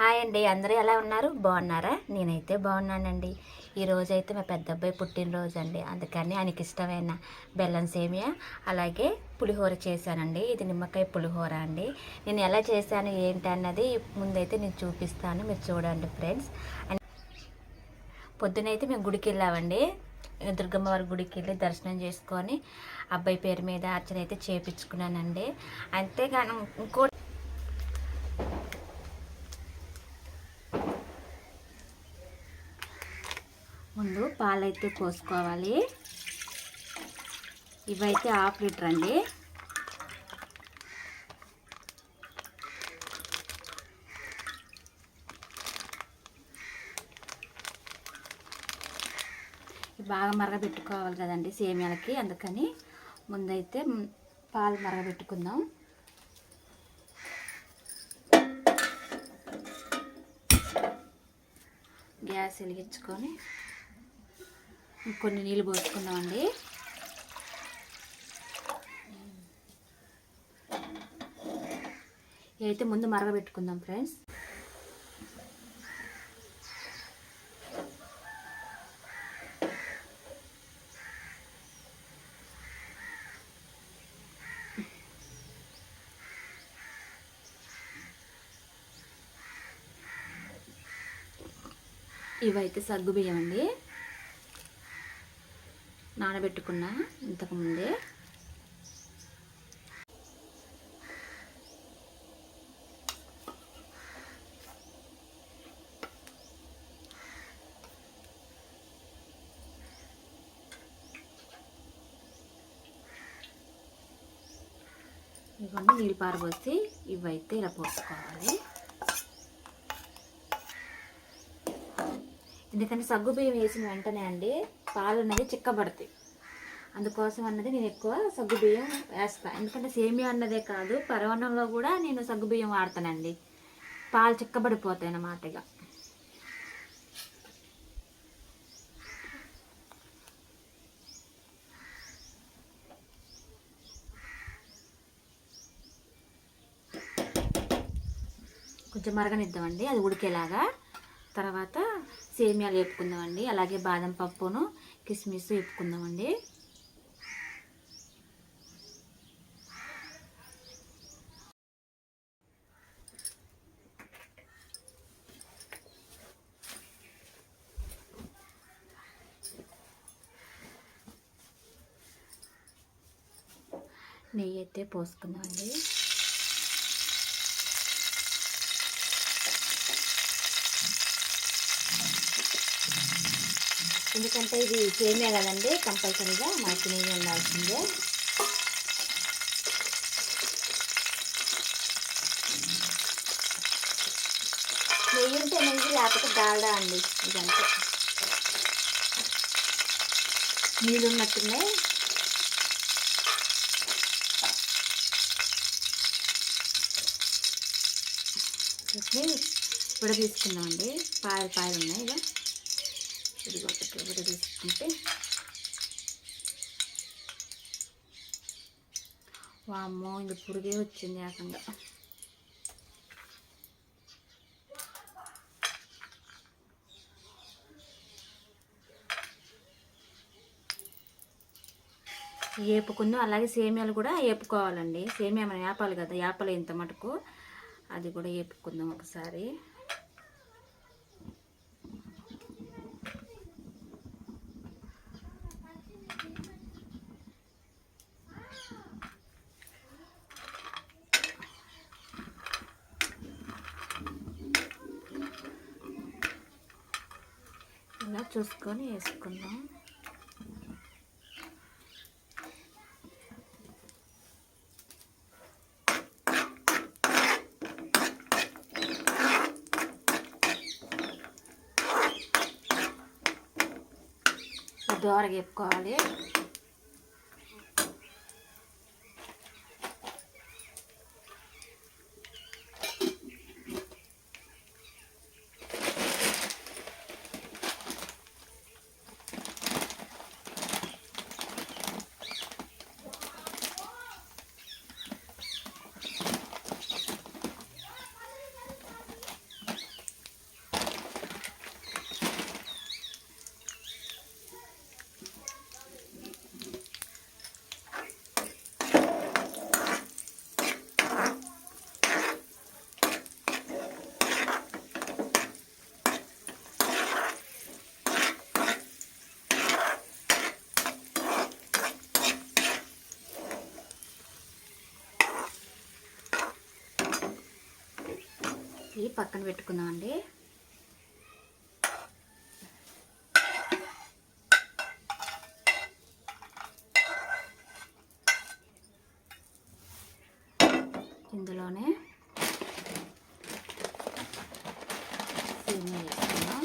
Hi అండి అందరూ ఎలా ఉన్నారు? బాగున్నారా? నేనైతే బాగున్నానండి. ఈ అయితే మా పెద్ద అబ్బాయి పుట్టినరోజు అండి అందుకని ఆయనకి ఇష్టమైన బెల్లం సేమియా అలాగే పులిహోర చేశానండి. ఇది నిమ్మకాయ పులిహోర అండి. నేను ఎలా చేశాను ఏంటి అన్నది ముందైతే నేను చూపిస్తాను. మీరు చూడండి ఫ్రెండ్స్. పొద్దునైతే మేము గుడికి వెళ్ళామండి దుర్గమ్మ వారి గుడికి వెళ్ళి దర్శనం చేసుకొని అబ్బాయి పేరు మీద అర్చన అయితే చేపించుకున్నానండి. అంతేగాను ఇంకో ముందు పాలైతే కోసుకోవాలి ఇవైతే హాఫ్ లీటర్ అండి. బాగా మరగబెట్టుకోవాలి కదండి సేమియాలకి అందుకని ముందైతే పాలు మరగబెట్టుకుందాం. గ్యాస్ వెలిగించుకొని కొన్ని నీళ్ళు పోసుకుందామండి. అయితే ముందు మరగబెట్టుకుందాం ఫ్రెండ్స్. ఇవైతే సగ్గు బియ్యం అండి నానబెట్టుకున్నా ఇంతకుముందే. ఇవన్నీ నీళ్ళు పారబోసి ఇవైతే ఇలా పోసుకోవాలి. ఎందుకంటే సగ్గు బియ్యం వేసిన వెంటనే అండి పాలు అనేది చిక్కబడతాయి. అందుకోసం అన్నది నేను ఎక్కువ సగ్గు బియ్యం వేస్తాను ఎందుకంటే సేమియా అన్నదే కాదు పరవణంలో కూడా నేను సగ్గు బియ్యం వాడతానండి. పాలు చిక్కబడిపోతాయి అన్నమాట ఇక. కొంచెం మరగనిద్దామండి అది ఉడికేలాగా. తర్వాత సేమియాలు వేపుకుందామండి. అలాగే బాదం పప్పును కిస్మిస్ వేపుకుందామండి. నెయ్యి అయితే పోసుకుందామండి. ఎందుకంటే ఇది సేమే కదండి కంపల్సరీగా మనకి నెయ్యి ఉండాల్సిందే. నెయ్యి ఉంటే నెయ్యి లేకపోతే డాల్డా అండి ఇదంతా. నీళ్ళు ఉన్నట్టున్నాయి ఇప్పుడు తీసుకుందామండి. పాయలు పాయలు ఉన్నాయి ఇక కూడా తీసుకుంటే. వామ్మో ఇంక పురుగే వచ్చింది ఏకంగా. వేపుకుందాం అలాగే సేమియాలు కూడా వేపుకోవాలండి సేమియా మనం ఏపాలి కదా వేపలు ఇంత మటుకు. అది కూడా వేపుకుందాం ఒకసారి ఇలా చూసుకొని వేసుకుందాం. దోరగా వేపుకోవాలి ఇవి పక్కన పెట్టుకుందామండి. ఇందులోనే సేమియా వేసుకుందాం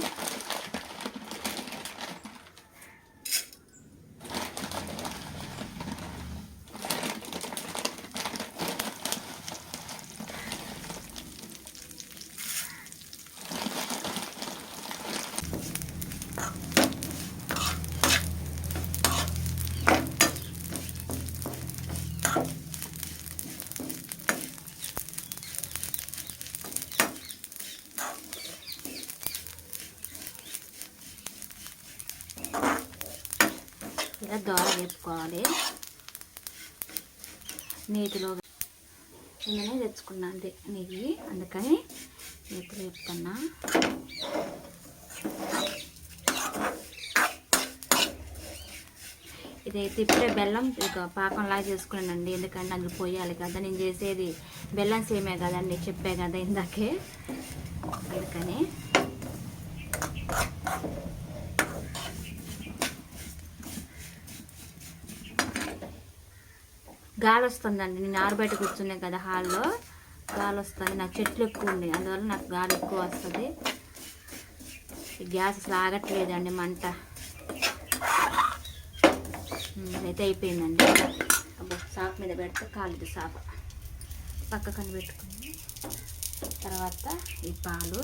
ఇలా దోర వేపుకోవాలి. నీటిలో నిన్ననే తెచ్చుకున్నాను నెయ్యి అందుకని నీటిలో వేపుతున్నా. ఇదైతే ఇప్పుడే బెల్లం ఇక పాకంలా చేసుకున్నానండి. ఎందుకంటే అందులో పోయాలి కదా. నేను చేసేది బెల్లం సేమే కదండి. చెప్పే కదా ఇందాకే. అందుకని గాలి వస్తుందండి నేను ఆరు బయట కూర్చున్నాను కదా హాల్లో. గాలి వస్తుంది నాకు చెట్లు ఎక్కువ ఉన్నాయి. అందువల్ల నాకు గాలి ఎక్కువ వస్తుంది. ఈ గ్యాస్ అసలు ఆగట్లేదండి మంట. అయితే అయిపోయిందండి. అబ్బో సాప్ మీద పెడితే కాలేదు సాప. పక్కకని పెట్టుకుని తర్వాత ఈ పాలు.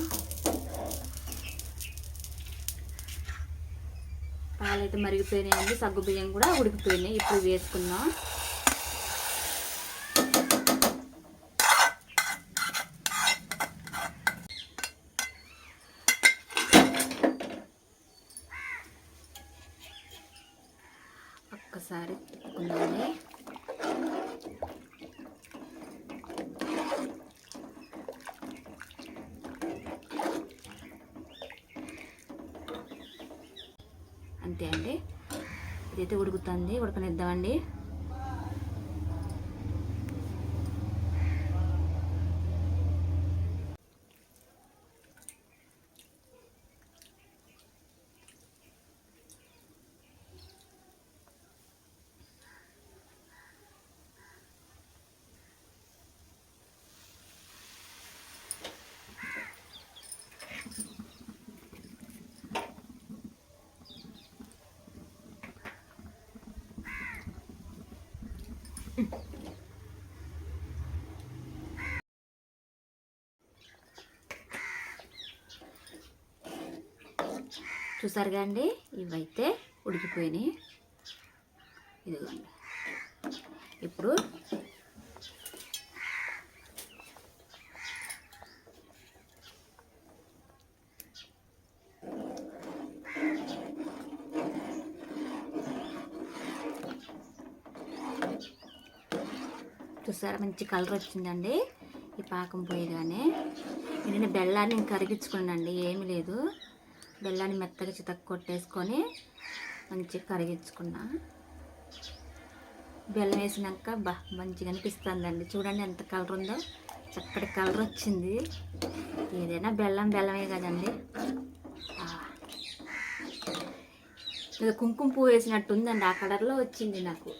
పాలు అయితే మరిగిపోయినాయండి. సగ్గు బియ్యం కూడా ఉడికిపోయినాయి. ఇప్పుడు వేసుకుందాం ఒక్కసారి తిప్పుకుందామండి అంతే అండి ఇదైతే ఉడుకుతుంది ఉడకనిద్దామండి. చూసారుగా అండి? ఇవైతే ఉడికిపోయినాయి. ఇదిగోండి. ఇప్పుడు చూసారా మంచి కలర్ వచ్చిందండి. ఈ పాకం పోయగానే నేను బెల్లాన్ని ఇంక కరిగించుకున్నానండి ఏమీ లేదు. బెల్లాన్ని మెత్తగా చితక్ కొట్టేసుకొని మంచిగా కరిగించుకున్నా. బెల్లం వేసినాక బా మంచిగా అనిపిస్తుందండి. చూడండి ఎంత కలర్ ఉందో. చక్కటి కలర్ వచ్చింది. ఏదైనా బెల్లం బెల్లమే కదండి. ఇది కుంకుమ పువ్వు వేసినట్టు ఉందండి. ఆ కలర్లో వచ్చింది నాకు.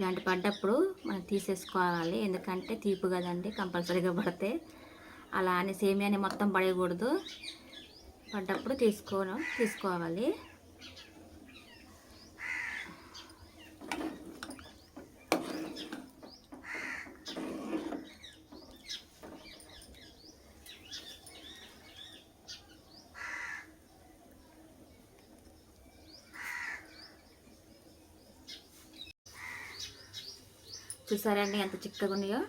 ఇలాంటి పడ్డప్పుడు మనం తీసేసుకోవాలి. ఎందుకంటే తీపు కదండి కంపల్సరీగా పడితే. అలా అని సేమియాని మొత్తం పడేయకూడదు. పడ్డప్పుడు తీసుకోను తీసుకోవాలి. చూసారండి ఎంత చిక్కగా ఉన్నాయో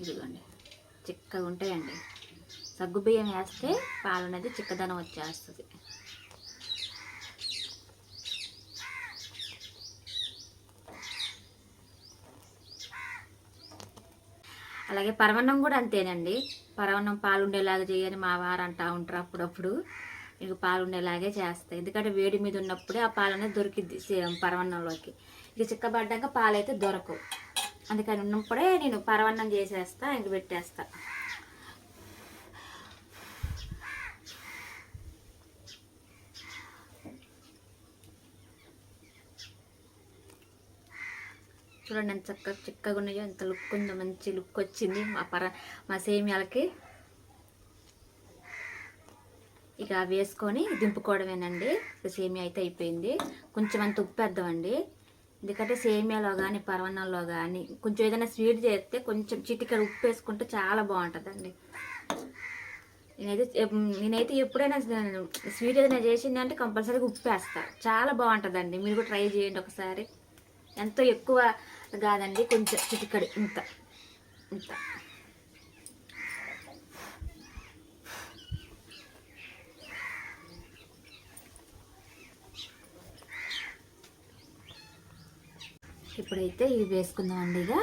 ఇదిగోండి. చిక్కగా ఉంటాయండి సగ్గు బియ్యం వేస్తే పాలు అనేది చిక్కదనం వచ్చేస్తుంది. అలాగే పరవన్నం కూడా అంతేనండి. పరవన్నం పాలు ఉండేలాగా చేయని మా వారు అంటా ఉంటారు అప్పుడప్పుడు. మీకు పాలు ఉండేలాగే చేస్తాయి. ఎందుకంటే వేడి మీద ఉన్నప్పుడే ఆ పాలు అనేది దొరికిద్ది పరవన్నంలోకి ఇక చిక్కబడ్డాక పాలు అయితే దొరకవు. అందుకని ఉన్నప్పుడే నేను పరవన్నం చేసేస్తా ఇంక పెట్టేస్తా. చూడండి ఎంత చక్కగా చిక్కగా ఉన్నాయో ఎంత లుక్ ఉందో మంచి లుక్ వచ్చింది మా పర మా సేమియాలకి. ఇక వేసుకొని దింపుకోవడమేనండి. సేమియా అయితే అయిపోయింది. కొంచెం అంత ఉప్పు వేద్దామండి ఎందుకంటే సేమియాలో కానీ పరవన్నంలో కానీ కొంచెం ఏదైనా స్వీట్ చేస్తే కొంచెం చిటికడ ఉప్పు వేసుకుంటే చాలా బాగుంటుందండి. నేనైతే నేనైతే ఎప్పుడైనా స్వీట్ ఏదైనా చేసింది అంటే కంపల్సరీగా ఉప్పు వేస్తా చాలా బాగుంటుందండి. మీరు కూడా ట్రై చేయండి ఒకసారి. ఎంతో ఎక్కువ కాదండి కొంచెం చిటికడి ఇంత ఇంత. ఇప్పుడైతే ఇవి వేసుకుందామండి ఇక.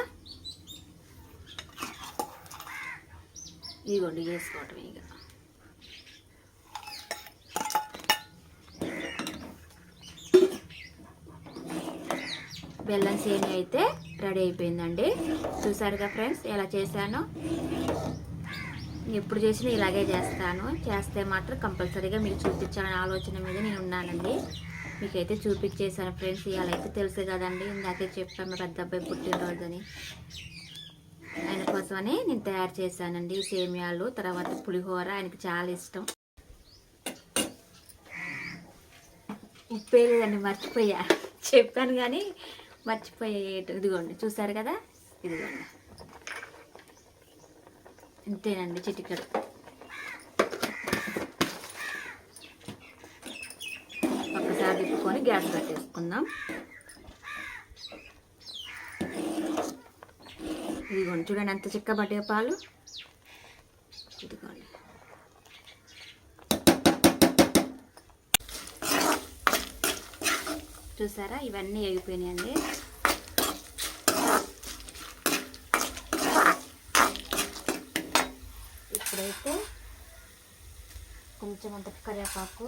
ఇదిగోండి వేసుకోవటం ఇక. బెల్లం సేమి అయితే రెడీ అయిపోయిందండి. చూసారుగా ఫ్రెండ్స్ ఎలా చేశాను? ఎప్పుడు చేసినా ఇలాగే చేస్తాను. చేస్తే మాత్రం కంపల్సరీగా మీకు చూపించాలనే ఆలోచన మీద నేను ఉన్నానండి. మీకైతే చూపించేసాను ఫ్రెండ్స్ ఇవాళ అయితే తెలుసు కదండి. ఇందాకే చెప్పాను పెద్ద అబ్బాయి పుట్టినరోజుని. ఆయన కోసమని నేను తయారు చేశానండి సేమియాలు తర్వాత పులిహోర ఆయనకి చాలా ఇష్టం. ఉప్పే లేదండి మర్చిపోయా. చెప్పాను కానీ మర్చిపోయే ఇదిగోండి చూసారు కదా? ఇదిగోండి. అంతేనండి చిటికెడు. తిప్పుకొని గ్యాస్ పెట్టేసుకుందాం. ఇదిగోండి చూడండి ఎంత చిక్క చిక్కబట్టే పాలు. ఇదిగోండి. చూసారా? ఇవన్నీ ఎగిపోయినాయండి. ఇప్పుడైతే కొంచెం అంత కరివేపాకు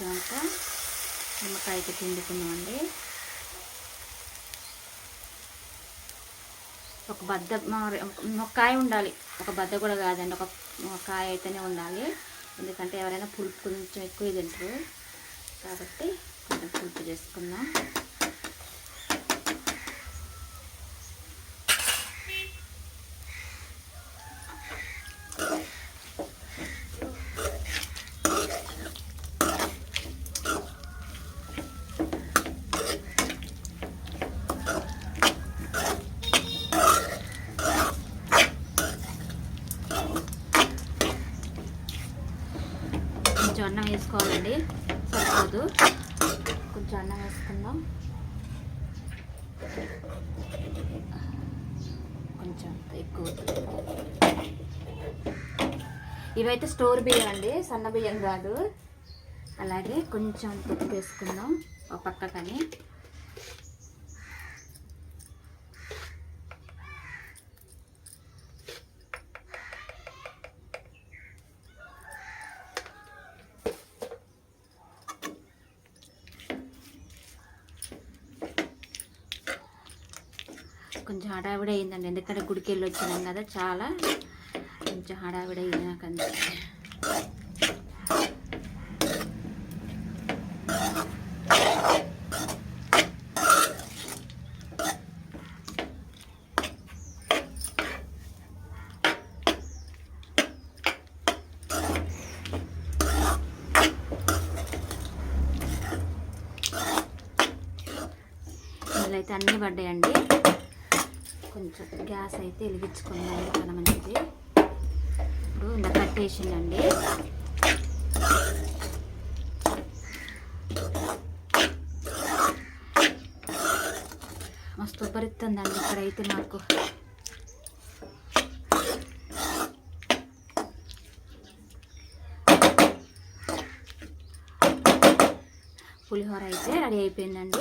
వచ్చాక నిమ్మకాయకి పిండుకున్నామండి ఒక బద్ద ఒక కాయ ఉండాలి. ఒక బద్ద కూడా కాదండి ఒక ఒక కాయ అయితేనే ఉండాలి. ఎందుకంటే ఎవరైనా పులుపు కొంచెం ఎక్కువ తింటారు. కాబట్టి కొంచెం పులుపు చేసుకుందాం కొంచెం అన్నం వేసుకోవాలండి. సరిపోదు. కొంచెం అన్నం వేసుకుందాం. కొంచెం ఎక్కువ ఇవైతే స్టోర్ బియ్యం అండి. సన్న బియ్యం కాదు. అలాగే కొంచెం తొక్కు వేసుకుందాం. ఒక పక్కకని. కొంచెం హడావిడి అయిందండి. ఎందుకంటే గుడికి వెళ్ళి వచ్చినాం కదా చాలా. కొంచెం హడావిడి అయింది నాకు అంతే అయితే అన్నీ పడ్డాయండి. కొంచెం గ్యాస్ అయితే వెలిగించుకున్నాను చాలా మంచిది ఇప్పుడు ఇలా కట్టేసిందండి మస్తు ఉబ్బరిస్తుందండి ఇక్కడైతే నాకు. పులిహోర అయితే రెడీ అయిపోయిందండి.